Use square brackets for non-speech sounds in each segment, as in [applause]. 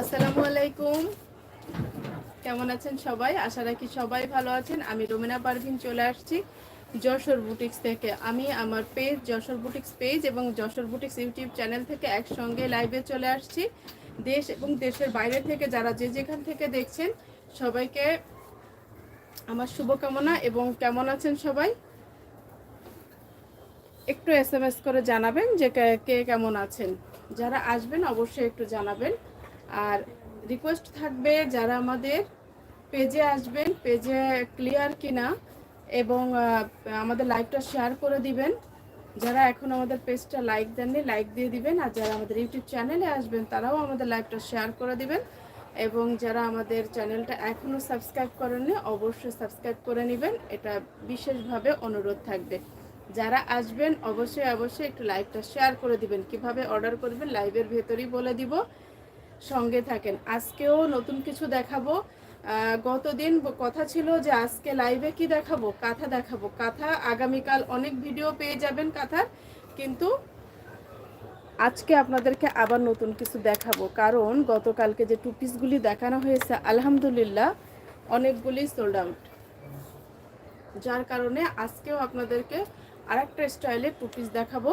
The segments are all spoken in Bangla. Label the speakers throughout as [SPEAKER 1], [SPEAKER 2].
[SPEAKER 1] আসসালামু আলাইকুম। কেমন আছেন সবাই? আশা রাখি সবাই ভালো আছেন। আমি রোমেনা পারভিন চলে আসছি যশোর বুটিক্স থেকে। আমি আমার পেজ যশোর বুটিক্স পেজ এবং যশোর বুটিক্স ইউটিউব চ্যানেল থেকে একসঙ্গে লাইভে চলে আসছি। দেশ এবং দেশের বাইরে থেকে যারা যে যেখান থেকে দেখছেন, সবাইকে আমার শুভকামনা এবং কেমন আছেন সবাই? একটু এস করে জানাবেন যে কে কেমন আছেন। যারা আসবেন অবশ্যই একটু জানাবেন। আর রিকোয়েস্ট থাকবে যারা আমাদের পেজে আসবেন পেজে ক্লিয়ার কিনা এবং আমাদের লাইভটা শেয়ার করে দিবেন। যারা এখন আমাদের পেজটা লাইক দেননি লাইক দিয়ে দিবেন। আর যারা আমাদের ইউটিউব চ্যানেলে আসবেন, তারাও আমাদের লাইভটা শেয়ার করে দিবেন। এবং যারা আমাদের চ্যানেলটা এখনও সাবস্ক্রাইব করেননি, অবশ্যই সাবস্ক্রাইব করে নেবেন। এটা বিশেষভাবে অনুরোধ থাকবে। যারা আসবেন, অবশ্যই অবশ্যই একটু লাইভটা শেয়ার করে দিবেন। কীভাবে অর্ডার করবেন লাইভের ভেতরেই বলে দিব। সঙ্গে থাকেন। আজকেও নতুন কিছু দেখাবো। গতদিন কথা ছিল যে আজকে লাইভে কি দেখাবো? কাঁথা দেখাবো। কাঁথা আগামীকাল অনেক ভিডিও পেয়ে যাবেন কাঁথার। কিন্তু আজকে আপনাদেরকে আবার নতুন কিছু দেখাবো। কারণ গতকালকে যে টু পিসগুলি দেখানো হয়েছে, আলহামদুলিল্লাহ অনেকগুলি সোল্ড আউট যার কারণে আজকেও আপনাদেরকে আরেকটা স্টাইলে টু পিস দেখাবো।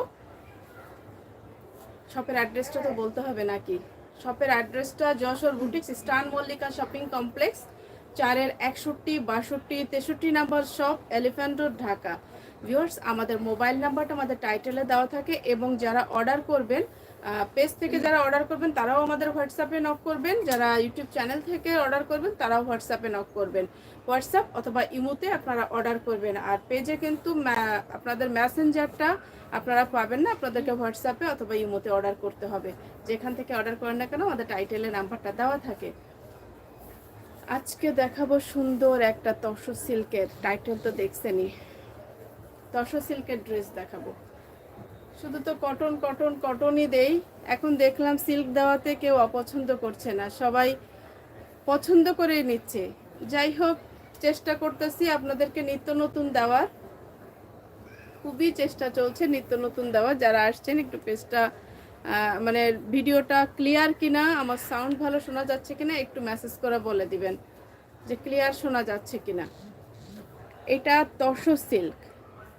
[SPEAKER 1] শপের অ্যাড্রেসটা তো বলতে হবে নাকি? শপের অ্যাড্রেসটা যশোর বুটিক্স, স্টান মল্লিকা শপিং কমপ্লেক্স, চারের একষট্টি, বাষট্টি, তেষট্টি number shop, elephant road, Dhaka. Viewers আমাদের মোবাইল নাম্বারটা আমাদের টাইটেলে দেওয়া থাকে এবং যারা অর্ডার করবেন পেজ থেকে যারা অর্ডার করবেন, তারাও আমাদের হোয়াটসঅ্যাপে নক করবেন। যারা ইউটিউব চ্যানেল থেকে অর্ডার করবেন, তারাও হোয়াটসঅ্যাপে নক করবেন। হোয়াটসঅ্যাপ অথবা ইমোতে আপনারা অর্ডার করবেন। আর পেজে কিন্তু আপনাদের ম্যাসেঞ্জারটা আপনারা পাবেন না, আপনাদেরকে হোয়াটসঅ্যাপে অথবা ইমোতে অর্ডার করতে হবে। যেখান থেকে অর্ডার করেন না কেন, আমাদের টাইটেলে নাম্বারটা দেওয়া থাকে। আজকে দেখাবো সুন্দর একটা তসর সিল্কের টাইটেল তো দেখছেনই। তসর সিল্কের ড্রেস দেখাবো। শুধু তো কটন কটন, কটনই দেই। এখন দেখলাম সিল্ক দেওয়াতে কেউ অপছন্দ করছে না। সবাই পছন্দ করে নিচ্ছে। যাই হোক, চেষ্টা করতেছি আপনাদেরকে নিত্য নতুন দেওয়ার। খুবই চেষ্টা চলছে নিত্য নতুন দেওয়ার যারা আসছেন, একটু পেজটা মানে ভিডিওটা ক্লিয়ার কিনা, আমার সাউন্ড ভালো শোনা যাচ্ছে কিনা, একটু মেসেজ করে বলে দিবেন যে ক্লিয়ার শোনা যাচ্ছে কিনা। এটা তসো সিল্ক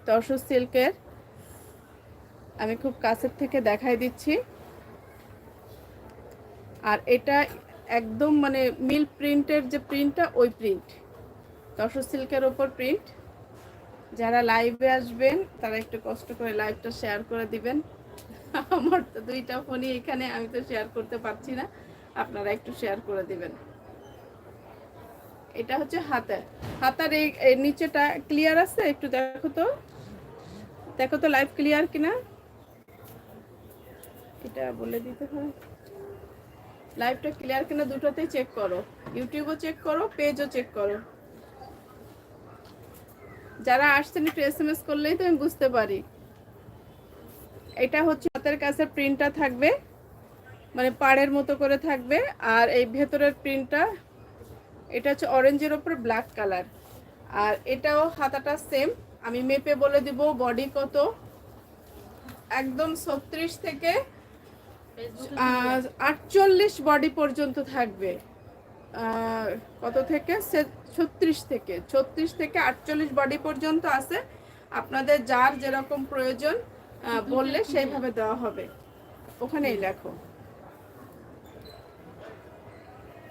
[SPEAKER 1] তসো সিল্কের আমি খুব কাছের থেকে দেখাই দিচ্ছি। আর এটা একদম মানে মিল প্রিন্টের যে প্রিন্টটা, ওই প্রিন্ট। তসর সিল্কের ওপর প্রিন্ট। যারা লাইভে আসবেন, তারা একটু কষ্ট করে লাইভটা শেয়ার করে দিবেন। আমার তো দুইটা ফোনই এখানে, আমি তো শেয়ার করতে পারছি না। আপনারা একটু শেয়ার করে দিবেন। এটা হচ্ছে হাতা হাতার এই এই নিচেটা ক্লিয়ার আছে? একটু দেখো তো। দেখো তো লাইভ ক্লিয়ার কিনা? এটা বলে দিতে হয়। লাইভটা ক্লিয়ার কিনা দুটোতেই চেক করো। ইউটিউবও চেক করো পেজও চেক করো। যারা আসছেন একটু এস এম এস করলেই তো আমি বুঝতে পারি। এটা হচ্ছে হাতের কাছে প্রিন্টটা থাকবে মানে পাড়ের মতো করে থাকবে, আর এই ভেতরের প্রিন্টটা এটা হচ্ছে অরেঞ্জের ওপর ব্ল্যাক কালার আর এটাও হাতাটা সেম আমি মেপে বলে দিব বডি কত। একদম ছত্রিশ থেকে আটচল্লিশ বডি পর্যন্ত থাকবে। কত থেকে? ছত্রিশ থেকে। ছত্রিশ থেকে আটচল্লিশ বডি পর্যন্ত আছে। আপনাদের যার যেরকম প্রয়োজন বললে সেইভাবে দেওয়া হবে। ওখানেই লেখো।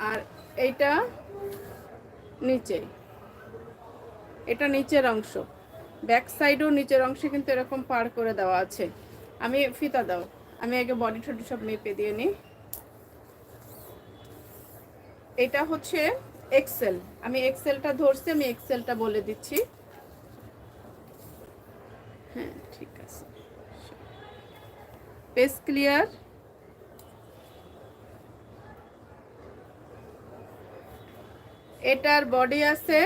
[SPEAKER 1] আর এইটা নিচে। এটা নিচের অংশ। ব্যাক সাইডও নিচের অংশে কিন্তু এরকম পার করে দেওয়া আছে। আমি ফিতা দাও। আমি আগে বডি টডি সব মেপে দিয়ে নিই। এটা হচ্ছে এক্সেল আমি এক্সেলটা ধরছি, আমি এক্সেলটা বলে দিচ্ছি। হ্যাঁ ঠিক আছে। পেস ক্লিয়ার এটার বডি আছে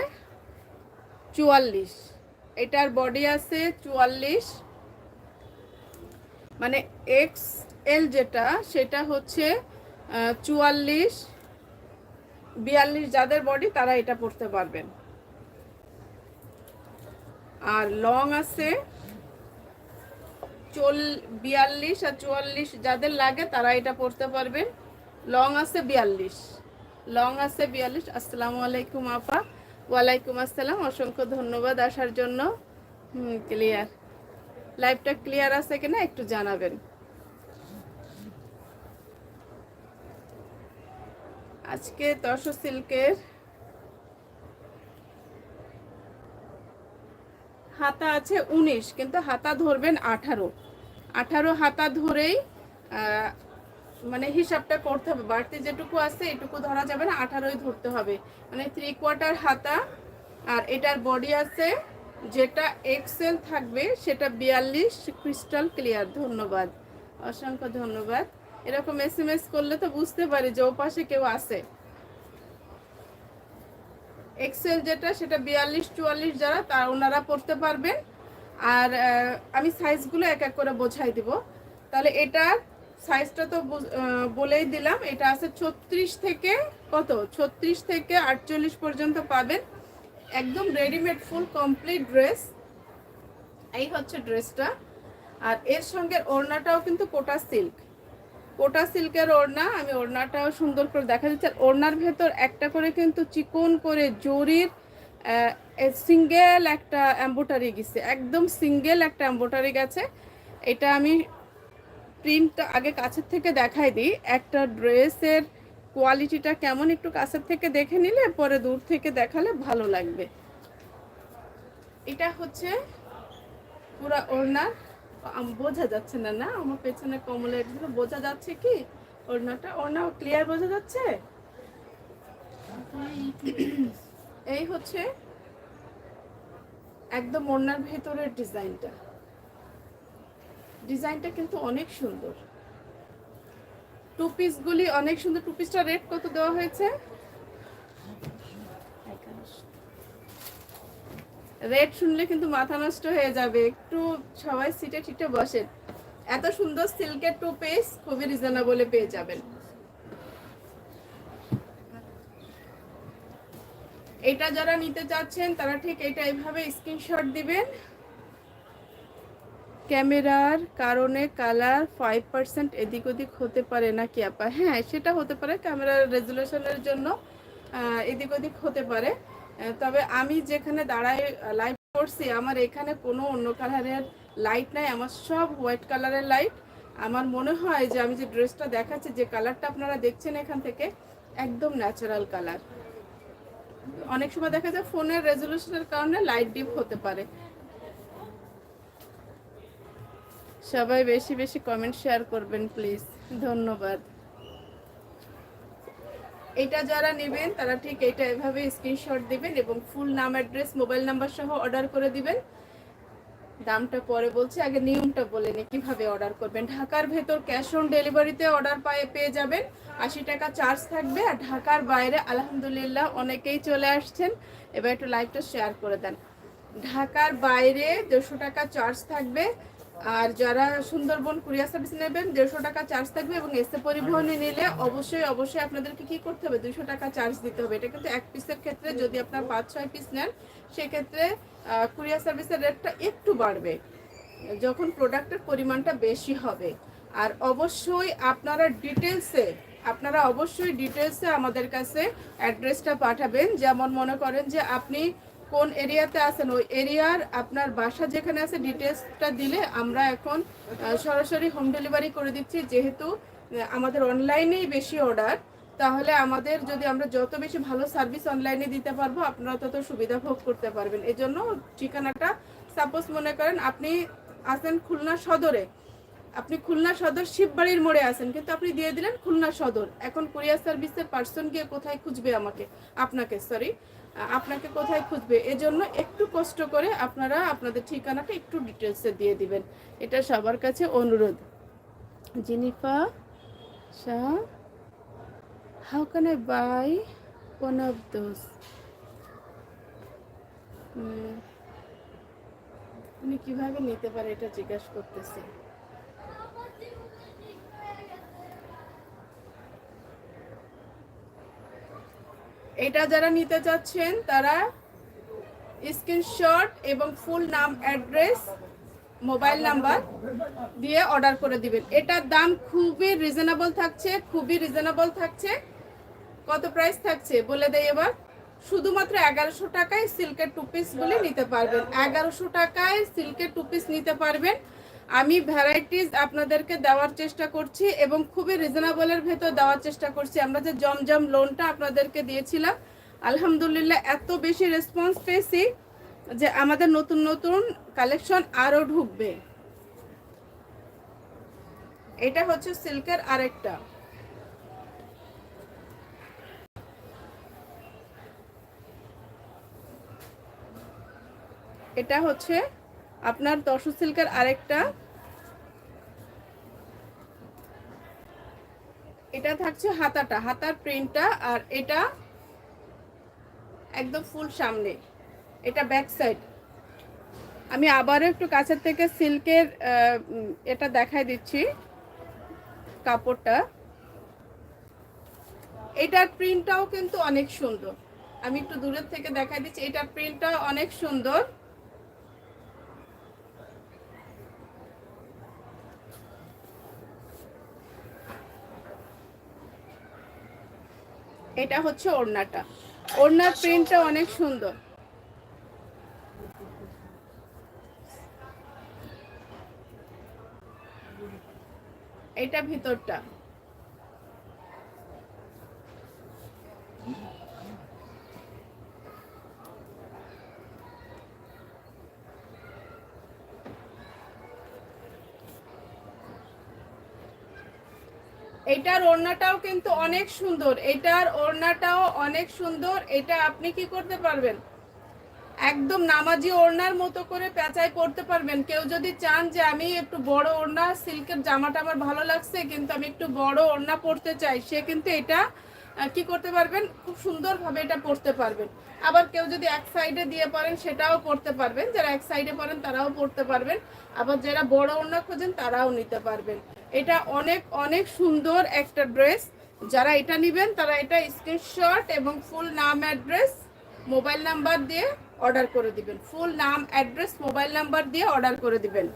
[SPEAKER 1] চুয়াল্লিশ। এটার বডি আছে চুয়াল্লিশ। মানে এক্স এল যেটা, সেটা হচ্ছে চুয়াল্লিশ, বিয়াল্লিশ যাদের বডি তারা এটা পড়তে পারবেন। আর লং আছে, চল, বিয়াল্লিশ আর চুয়াল্লিশ যাদের লাগে তারা এটা পড়তে পারবেন। লং আছে বিয়াল্লিশ। লং আছে বিয়াল্লিশ। আসসালামু আলাইকুম আপা। ওয়ালাইকুম আসসালাম। অসংখ্য ধন্যবাদ আসার জন্য। ক্লিয়ার লাইভটা ক্লিয়ার আছে কিনা একটু জানাবেন। আজকে তসর সিল্কের হাতা আছে উনিশ, কিন্তু হাতা ধরবেন আঠারো। আঠারো হাতা ধরেই মানে হিসাবটা করতে হবে। বাড়তি যেটুকু আছে, এটুকু ধরা যাবে না, আঠারোই ধরতে হবে। মানে থ্রি কোয়ার্টার হাতা, আর এটার বডি আছে যেটা এক্সেল থাকবে, সেটা বিয়াল্লিশ ক্রিস্টাল ক্লিয়ার ধন্যবাদ। অসংখ্য ধন্যবাদ। এরকম এস এম এস করলে তো বুঝতে পারি যে ও পাশে কেউ আছে। এক্সেল যেটা, সেটা বিয়াল্লিশ, চুয়াল্লিশ যারা, তা ওনারা পড়তে পারবেন। আর আমি সাইজগুলো এক এক করে বোঝাই দিব। তাহলে এটা সাইজটা তো বলেই দিলাম। এটা আছে ছত্রিশ থেকে কত? ছত্রিশ থেকে আটচল্লিশ পর্যন্ত পাবেন। একদম রেডিমেড ফুল কমপ্লিট ড্রেস এই হচ্ছে ড্রেসটা আর এর সঙ্গে ওড়নাটাও কিন্তু কোটা সিল্ক কোটা সিল্কের ওড়না, আমি ওড়নাটাও সুন্দর করে দেখা যাচ্ছে। আর ওড়নার ভেতর একটা করে কিন্তু চিকন করে জরির সিঙ্গেল একটা এম্বোটারি গেছে। একদম সিঙ্গেল একটা এম্বোটারি গেছে। এটা আমি প্রিন্টটা আগে কাছের থেকে দেখাই দিই। একটা ড্রেসের কোয়ালিটিটা কেমন একটু কাছের থেকে দেখে নিলে, পরে দূর থেকে দেখালে ভালো লাগবে। এটা হচ্ছে পুরা ওড়নার বোঝা যাচ্ছে না না? আমার পেছনে কমলের বোঝা যাচ্ছে কি? ওড়নাটা ওড়না ক্লিয়ার বোঝা যাচ্ছে? এই হচ্ছে একদম ওড়নার ভেতরের ডিজাইনটা। ডিজাইনটা কিন্তু অনেক সুন্দর। টু পিসগুলি অনেক সুন্দর, টু পিসটা রেট কত দেওয়া হয়েছে? রেট শুনলে কিন্তু মাথা নষ্ট হয়ে যাবে। একটু সবাই সিটে টিটে বসেন। এত সুন্দর সিল্কের টু পিস খুবই রিজনেবলে পেয়ে যাবেন। এটা যারা নিতে চাচ্ছেন, তারা ঠিক এটা এইভাবে স্ক্রিনশট দিবেন। ক্যামেরার কারণে কালার ফাইভ পার্সেন্ট এদিক ওদিক হতে পারে নাকি আপা? হ্যাঁ সেটা হতে পারে। ক্যামেরার রেজুলেশনের জন্য এদিক ওদিক হতে পারে। তবে আমি যেখানে দাঁড়ায় লাইট করছি, আমার এখানে কোনো অন্য কালারের লাইট নাই। আমার সব হোয়াইট কালারের লাইট আমার মনে হয় যে আমি যে ড্রেসটা দেখাচ্ছি, যে কালারটা আপনারা দেখছেন এখান থেকে, একদম ন্যাচারাল কালার অনেক সময় দেখা যায় ফোনের রেজুলেশনের কারণে লাইট ডিপ হতে পারে। সবাই বেশি বেশি কমেন্ট শেয়ার করবেন প্লিজ ধন্যবাদ। এটা যারা নেবেন, তারা ঠিক এটা এভাবে স্ক্রিনশট দিবেন এবং ফুল নাম অ্যাড্রেস মোবাইল নাম্বার সহ অর্ডার করে দিবেন। দামটা পরে বলছি, আগে নিয়মটা বলে নি কীভাবে অর্ডার করবেন। ঢাকার ভেতর ক্যাশ অন ডেলিভারিতে অর্ডার পায়ে পেয়ে যাবেন। আশি টাকা চার্জ থাকবে আর ঢাকার বাইরে আলহামদুলিল্লাহ অনেকেই চলে আসছেন। এবার একটু লাইভটা শেয়ার করে দেন। ঢাকার বাইরে দেড়শো টাকা চার্জ থাকবে। আর যারা সুন্দরবন কুরিয়ার সার্ভিস নেবেন, দেড়শো টাকা চার্জ থাকবে এবং এসে পরিবহনে নিলে অবশ্যই অবশ্যই আপনাদেরকে কি করতে হবে? দুইশো টাকা চার্জ দিতে হবে। এটা কিন্তু এক পিসের ক্ষেত্রে যদি আপনার পাঁচ, ছয় পিস নেন, সেক্ষেত্রে কুরিয়ার সার্ভিসের রেটটা একটু বাড়বে, যখন প্রোডাক্টের পরিমাণটা বেশি হবে। আর অবশ্যই আপনারা ডিটেলসে আপনারা অবশ্যই ডিটেলসে আমাদের কাছে অ্যাড্রেসটা পাঠাবেন। যেমন মনে করেন যে আপনি কোন এরিয়াতে আছেন, ওই এরিয়ার আপনার বাসা যেখানে আছে ডিটেলসটা দিলে আমরা এখন সরাসরি হোম ডেলিভারি করে দিচ্ছি। যেহেতু আমাদের অনলাইনেই বেশি অর্ডার, তাহলে আমাদের যদি আমরা যত বেশি ভালো সার্ভিস অনলাইনে দিতে পারব, আপনারা তত সুবিধা ভোগ করতে পারবেন। এজন্য ঠিকানাটা সাপোজ মনে করেন আপনি আছেন খুলনা সদরে, আপনি খুলনা সদর শিববাড়ির মোড়ে আছেন, কিন্তু আপনি দিয়ে দিলেন খুলনা সদর। এখন কুরিয়ার সার্ভিসের পার্সন গিয়ে কোথায় খুঁজবে আমাকে? আপনাকে সরি আপনাকে কোথায় খুঁজবে? এজন্য একটু কষ্ট করে আপনারা আপনাদের ঠিকানাটা একটু ডিটেলসে দিয়ে দিবেন। এটা সবার কাছে অনুরোধ। Jinifa Shah how can I buy one of those উনি কীভাবে নিতে পারে এটা জিজ্ঞাসা করতেছে। এটা যারা নিতে চাচ্ছেন, তারা স্ক্রিনশট এবং ফুল নাম, অ্যাড্রেস, মোবাইল নাম্বার দিয়ে অর্ডার করে দিবেন। এটার দাম খুবই রিজনেবল থাকছে, খুবই রিজনেবল থাকছে। কত প্রাইস থাকছে বলে দেই এবার। শুধুমাত্র এগারোশো টাকায় সিল্কের টু পিসগুলি নিতে পারবেন। এগারোশো টাকায় সিল্কের টু পিস নিতে পারবেন। আমি ভ্যারাইটিস আপনাদেরকে দেওয়ার চেষ্টা করছি এবং খুবই রিজনেবলের ভেতর দেওয়ার চেষ্টা করছি। আমরা যে জমজম লোনটা আপনাদেরকে দিয়েছিলাম, আলহামদুলিল্লাহ এত বেশি রেসপন্স পেয়েছি যে আমাদের নতুন নতুন কালেকশন আরও ঢুকবে। এটা হচ্ছে সিল্কের আরেকটা। এটা হচ্ছে আপনার দর্শক সিল্কের আরেকটা। এটা থাকছে হাতাটা, হাতার প্রিন্টটা আর এটা একদম ফুল সামনে। এটা ব্যাক সাইড আমি আবারও একটু কাছের থেকে সিল্কের এটা দেখাই দিচ্ছি কাপড়টা। এটার প্রিন্টটাও কিন্তু অনেক সুন্দর। আমি একটু দূরের থেকে দেখাই দিচ্ছি, এটার প্রিন্টটা অনেক সুন্দর। এটা হচ্ছে ওড়নাটা। ওড়নার প্রিন্টটা অনেক সুন্দর। এটা ভিতরটা। এটার ওড়নাটাও কিন্তু অনেক সুন্দর। এটার ওড়নাটাও অনেক সুন্দর। এটা আপনি কি করতে পারবেন? একদম নামাজি ওড়নার মতো করে পেঁচাই করতে পারবেন। কেউ যদি চান যে আমি একটু বড় ওড়না, সিল্কের জামাটা আমার ভালো লাগছে, কিন্তু আমি একটু বড় ওড়না পরতে চাই, সে কিন্তু এটা কি করতে পারবেন? খুব সুন্দরভাবে এটা পরতে পারবেন। আবার কেউ যদি এক সাইডে দিয়ে পারেন সেটাও পরতে পারবেন। যারা এক সাইডে পরেন তারাও পরতে পারবেন। আবার যারা বড় ওড়না খোঁজেন, তারাও নিতে পারবেন। এটা অনেক অনেক সুন্দর একটা ড্রেস। যারা এটা নেবেন, তারা এটা স্ক্রিনশট এবং ফুল নাম অ্যাড্রেস মোবাইল নাম্বার দিয়ে অর্ডার করে দিবেন। ফুল নাম অ্যাড্রেস মোবাইল নাম্বার দিয়ে অর্ডার করে দিবেন।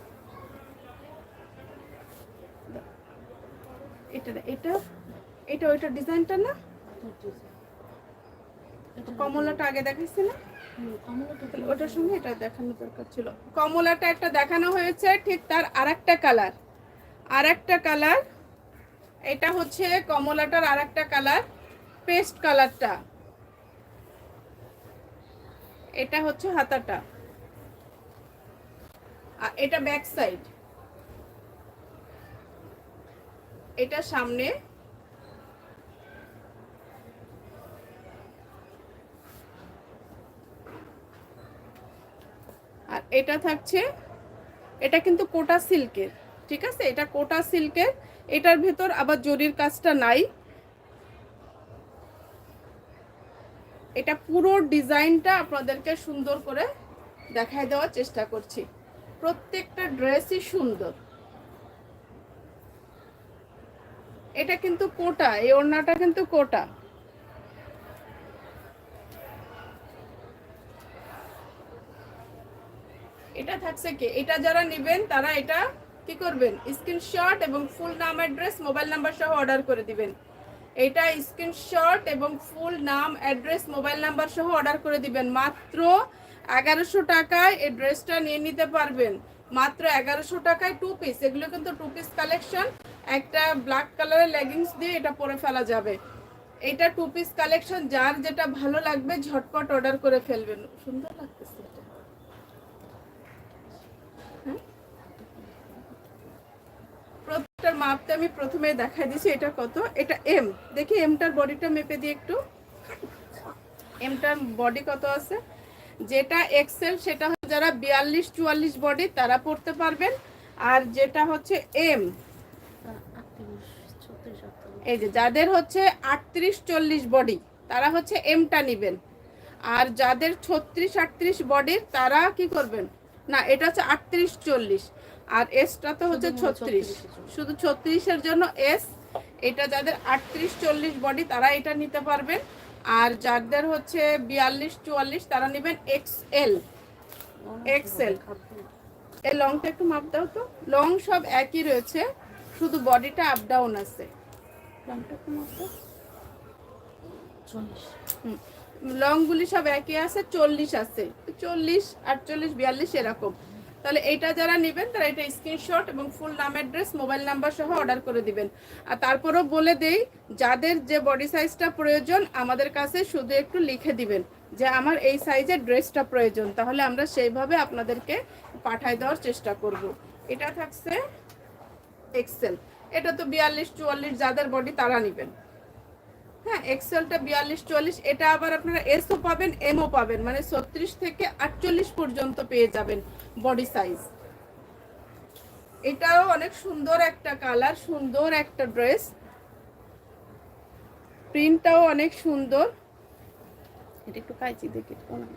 [SPEAKER 1] এটা এটা এটা ওইটা ডিজাইনটা না? কমলাটা আগে দেখাইছি না ওটার সঙ্গে এটা দেখানো দরকার ছিল। কমলাটা একটা দেখানো হয়েছে ঠিক তার আরেকটা কালার। আরেকটা কালার এটা হচ্ছে কমলাটার আরেকটা কালার পেস্ট কালারটা। এটা হচ্ছে হাতাটা। আর এটা ব্যাক সাইড। এটা সামনে এটা থাকছে, এটা কিন্তু কোটা সিল্কের, ঠিক আছে? এটা কোটা সিল্কের, এটার ভেতর আবার জরির কাজটা নাই। এটা পুরো ডিজাইনটা আপনাদেরকে সুন্দর করে দেখায় দেওয়ার চেষ্টা করছি। প্রত্যেকটা ড্রেসই সুন্দর। এটা কিন্তু কোটা, এই ওড়নাটা কিন্তু কোটা। এটা থাকছে কি? এটা যারা নেবেন, তারা এটা কি করবেন? স্ক্রিনশট এবং ফুল নাম অ্যাড্রেস মোবাইল নাম্বার সহ অর্ডার করে দিবেন। এটা স্ক্রিনশট এবং ফুল নাম অ্যাড্রেস মোবাইল নাম্বার সহ অর্ডার করে দিবেন। মাত্র এগারোশো টাকায় এই ড্রেসটা নিয়ে নিতে পারবেন। মাত্র এগারোশো টাকায় টু পিস এগুলো কিন্তু টু পিস কালেকশন একটা ব্ল্যাক কালারের লেগিংস দিয়ে এটা পরে ফেলা যাবে। এটা টু পিস কালেকশন যার যেটা ভালো লাগবে, ঝটপট অর্ডার করে ফেলবেন। সুন্দর লাগতেছে প্রত্যেকটার মাপটা আমি প্রথমে দেখাই দিছি, এটা কত? এটা এম দেখি এমটার বডিটা মেপে দিই একটু। এমটার বডি কত আছে? যেটা এক্সেল সেটা যারা বিয়াল্লিশ, চুয়াল্লিশ বডি, তারা পড়তে পারবেন। আর যেটা হচ্ছে এম এই যে, যাদের হচ্ছে আটত্রিশ, চল্লিশ বডি, তারা হচ্ছে এমটা নিবেন। আর যাদের ছত্রিশ, আটত্রিশ বডির তারা কি করবেন? না, এটা হচ্ছে আটত্রিশ, চল্লিশ। আর এসটা তো হচ্ছে ছত্রিশ। শুধু ছত্রিশের জন্য এস এটা যাদের আটত্রিশ চল্লিশ বডি তারা এটা নিতে পারবেন। আর যাদের হচ্ছে বিয়াল্লিশ চুয়াল্লিশ তারা নেবেন এক্স এল এক্সেল এই লংটা একটু মাপ দাও তো। লং সব একই রয়েছে শুধু বডিটা আপ ডাউন আছে। লংগুলি সব একই আছে চল্লিশ আছে। চল্লিশ আটচল্লিশ বিয়াল্লিশ এরকম। তাহলে এটা যারা নেবেন, তারা এটা স্ক্রিনশট এবং ফুল নাম অ্যাড্রেস মোবাইল নাম্বার সহ অর্ডার করে দিবেন। আর তারপরও বলে দেই, যাদের যে বডি সাইজটা প্রয়োজন, আমাদের কাছে শুধু একটু লিখে দিবেন যে আমার এই সাইজের ড্রেসটা প্রয়োজন। তাহলে আমরা সেইভাবে আপনাদেরকে পাঠায় দেওয়ার চেষ্টা করব। এটা থাকছে এক্সেল এটা তো বিয়াল্লিশ, চুয়াল্লিশ, যাদের বডি তারা নেবেন। হ্যাঁ এক্সেলটা বিয়াল্লিশ, চুয়াল্লিশ, এটা আবার আপনারা এসও পাবেন এমও পাবেন। মানে ছত্রিশ থেকে আটচল্লিশ পর্যন্ত পেয়ে যাবেন। বডি সাইজ এটাও অনেক সুন্দর একটা কালার সুন্দর একটা ড্রেস প্রিন্টটাও অনেক সুন্দর। এটা একটু কাইচি দেখি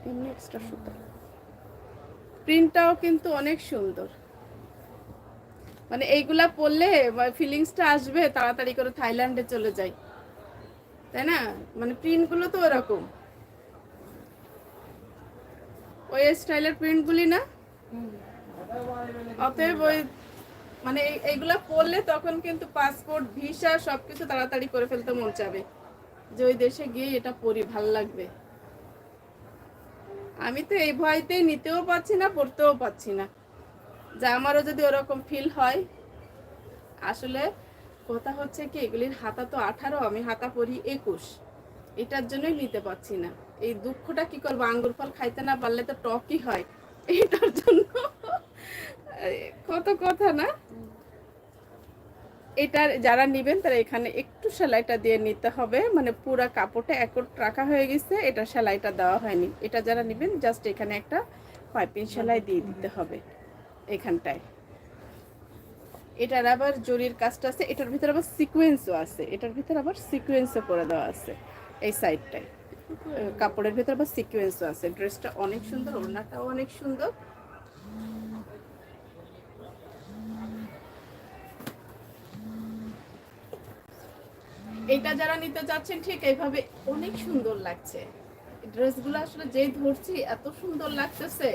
[SPEAKER 1] এমনি এক্সট্রা সুন্দর প্রিন্টটাও কিন্তু অনেক সুন্দর। মানে এইগুলা পরলে ফিলিংসটা আসবে তাড়াতাড়ি করে থাইল্যান্ডে চলে যাই। তাই না? মানে প্রিন্টগুলো তো ওরকম। ওই স্টাইলের প্রিন্টগুলি না? অতএব ওই মানে এই- এইগুলা পড়লে তখন কিন্তু পাসপোর্ট ভিসা সবকিছু তাড়াতাড়ি করে ফেলতে মন চাবে। যে ওই দেশে গিয়ে এটা পরি ভালো লাগবে। আমি তো এই ভয়তেই নিতেও পারছি না, পড়তেও পারছি না। যে আমারও যদি ওরকম ফিল হয়, আসলে কথা হচ্ছে কি, এগুলির হাতা তো আঠারো, আমি হাতা পড়ি একুশ। এটার জন্যই নিতে পারছি না। এই দুঃখটা কি করব? আঙ্গুর ফল খাইতে না পারলে তো টকই হয়। এটার জন্য। কত কথা না? এটার যারা নিবেন, তারা এখানে একটু সেলাইটা দিয়ে নিতে হবে। মানে পুরা কাপড়টা একট রাখা হয়ে গেছে, এটা সেলাইটা দেওয়া হয়নি। এটা যারা নিবেন, জাস্ট এখানে একটা পাইপিং সেলাই দিয়ে দিতে হবে এখানটায়। এটার আবার জরির কাজটা আছে, এটার ভিতরে আবার সিকোয়েন্সও আছে। এটার ভিতরে আবার সিকোয়েন্সও করে দেওয়া আছে এই সাইডটায় কাপড়ের ভিতরে আবার সিকোয়েন্সও আছে। ড্রেসটা অনেক সুন্দর, ওড়নাটাও অনেক সুন্দর। এটা যারা নিতে চাচ্ছেন, ঠিক এইভাবে অনেক সুন্দর লাগছে। ড্রেসগুলো আসলে যেই ধরছি, এত সুন্দর লাগতেছে।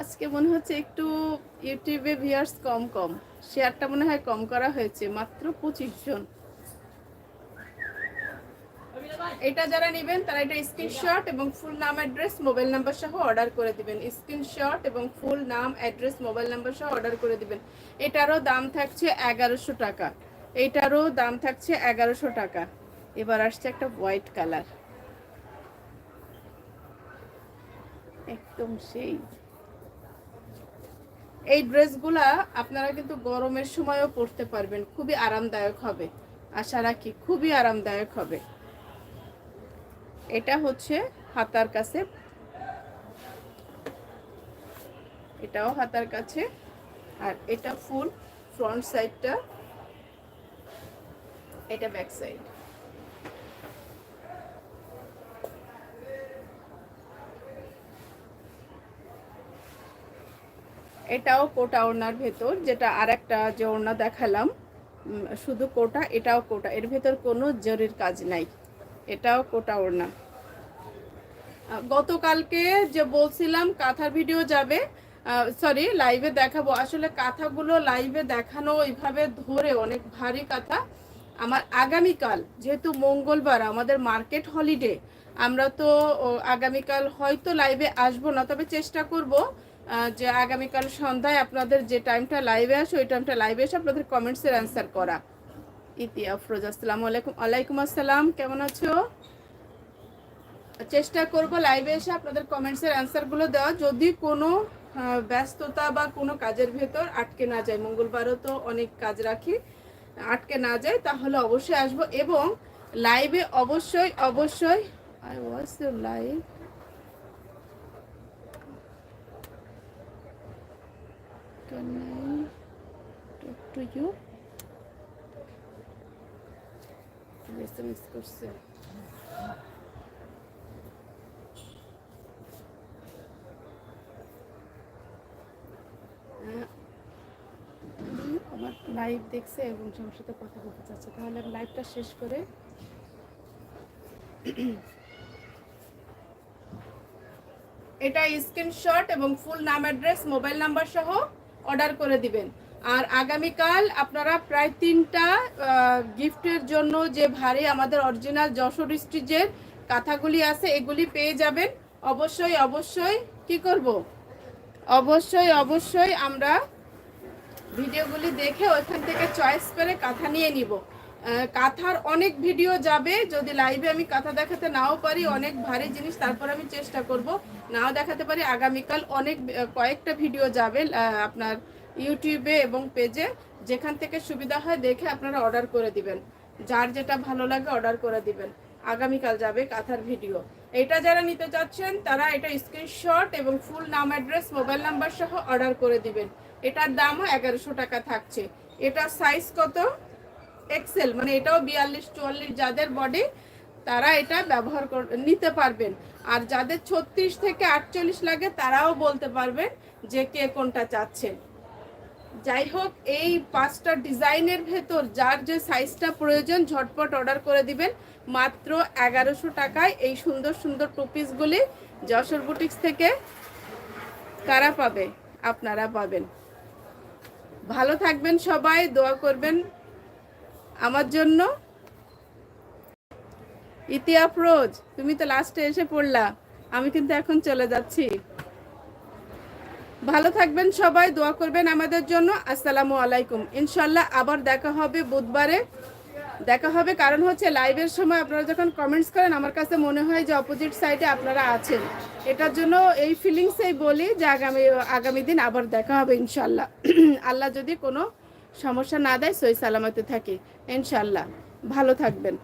[SPEAKER 1] আজকে মনে হচ্ছে একটু ইউটিউবে ভিউয়ার্স কম কম। শেয়ারটা মনে হয় কম করা হয়েছে, মাত্র পঁচিশ জন। এটা যারা নেবেন, তারা এটা স্ক্রিনশট এবং ফুল নাম অ্যাড্রেস মোবাইল নাম্বার সহ অর্ডার করে দিবেন। স্ক্রিনশট এবং ফুল নাম অ্যাড্রেস মোবাইল নাম্বার সহ অর্ডার করে দিবেন। এটারও দাম থাকছে এগারোশো টাকা। এটারও দাম থাকছে এগারোশো টাকা। এবার আসছে একটা হোয়াইট কালার একদম সেই। এই ড্রেসগুলা আপনারা কিন্তু গরমের সময়ও পরতে পারবেন। খুবই আরামদায়ক হবে। আশা রাখি খুবই আরামদায়ক হবে। এটা হচ্ছে হাতার কাছে। এটাও হাতার কাছে। আর এটা ফুল ফ্রন্ট সাইডটা, এটা ব্যাক সাইড। এটাও কোটা ওড়নার ভেতর, যেটা আর একটা যে ওড়না দেখালাম শুধু কোটা, এটাও কোটা। এর ভেতর কোনো জরির কাজ নাই। এটাও কোটা ওড়না। গতকালকে যে বলছিলাম কাঁথার ভিডিও যাবে সরি লাইভে দেখাবো। আসলে কাঁথাগুলো লাইভে দেখানো ওইভাবে ধরে অনেক ভারী কাঁথা। আমার আগামীকাল, যেহেতু মঙ্গলবার, আমাদের মার্কেট হলিডে আমরা তো আগামীকাল হয়তো লাইভে আসব না। তবে চেষ্টা করব যে আগামীকাল সন্ধ্যায় আপনাদের যে টাইমটা লাইভে আসো, ওই টাইমটা লাইভে এসে আপনাদের কমেন্টসের অ্যান্সার করা। ইতি আফরোজ, আসসালামু আলাইকুম। ওয়ালাইকুম আসসালাম, কেমন আছো? চেষ্টা করব লাইভে এসে আপনাদের কমেন্টসের অ্যান্সারগুলো দেওয়া। যদি কোনো ব্যস্ততা বা কোনো কাজের ভেতর আটকে না যায়, মঙ্গলবারও তো অনেক কাজ রাখি, আটকে না যায়, তাহলে অবশ্যই আসব এবং লাইভে অবশ্যই অবশ্যই I was your live Can you? SMS করছে আহ, উনি আমার লাইভ দেখছে এবং আমার সাথে কথা বলতে চাচ্ছে। তাহলে আমি লাইভটা শেষ করে এটা স্ক্রিনশট এবং ফুল নাম অ্যাড্রেস মোবাইল নাম্বার সহ অর্ডার করে দিবেন। আর আগামীকাল আপনারা প্রায় তিনটা গিফটের জন্য যে ভারী আমাদের অরিজিনাল যশোর স্টিচের কাঁথাগুলি আছে, এগুলি পেয়ে যাবেন। অবশ্যই অবশ্যই, কি করব? অবশ্যই অবশ্যই আমরা ভিডিওগুলি দেখে ওইখান থেকে চয়েস করে কাঁথা নিয়ে নিব। কাঁথার অনেক ভিডিও যাবে, যদি লাইভে আমি কাঁথা দেখাতে নাও পারি, অনেক ভারী জিনিস, তারপর আমি চেষ্টা করব। নাও দেখাতে পারি, আগামীকাল অনেক কয়েকটা ভিডিও যাবে আপনার ইউটিউবে এবং পেজে যেখান থেকে সুবিধা হয় দেখে আপনারা অর্ডার করে দিবেন। যার যেটা ভালো লাগে অর্ডার করে দিবেন। আগামীকাল যাবে কাঁথার ভিডিও। এটা যারা নিতে চাচ্ছেন তারা এটা স্ক্রিনশট এবং ফুল নাম অ্যাড্রেস মোবাইল নাম্বার সহ অর্ডার করে দিবেন। এটার দামও এগারোশো টাকা থাকছে। এটা সাইজ কত? এক্সেল মানে এটাও বিয়াল্লিশ, চুয়াল্লিশ যাদের বডি তারা এটা ব্যবহার নিতে পারবেন। আর যাদের ছত্রিশ থেকে আটচল্লিশ লাগে, তারাও বলতে পারবেন যে কে কোনটা চাচ্ছেন। যাই হোক, এই পাঁচটা ডিজাইনের ভেতর যার যে সাইজটা প্রয়োজন, ঝটপট অর্ডার করে দিবেন। মাত্র এগারোশো টাকায় এই সুন্দর সুন্দর টুপিসগুলি যশোর বুটিক্স থেকে কারা পাবে? আপনারা পাবেন। ভালো থাকবেন সবাই, দোয়া করবেন আমার জন্য। ইতি আফরোজ, তুমি তো লাস্টে এসে পড়লা, আমি কিন্তু এখন চলে যাচ্ছি। ভালো থাকবেন সবাই, দোয়া করবেন আমাদের জন্য। আসসালামু আলাইকুম। ইনশাল্লাহ আবার দেখা হবে বুধবারে। দেখা হবে কারণ হচ্ছে লাইভের সময় আপনারা যখন কমেন্টস করেন, আমার কাছে মনে হয় যে অপোজিট সাইডে আপনারা আছেন। এটার জন্য এই ফিলিংসেই বলি যে আগামী আগামী দিন আবার দেখা হবে ইনশাল্লাহ। [clears throat] আল্লাহ যদি কোনো সমস্যা না দেয়, সই সালামতে থাকি। ইনশাল্লাহ। ভালো থাকবেন।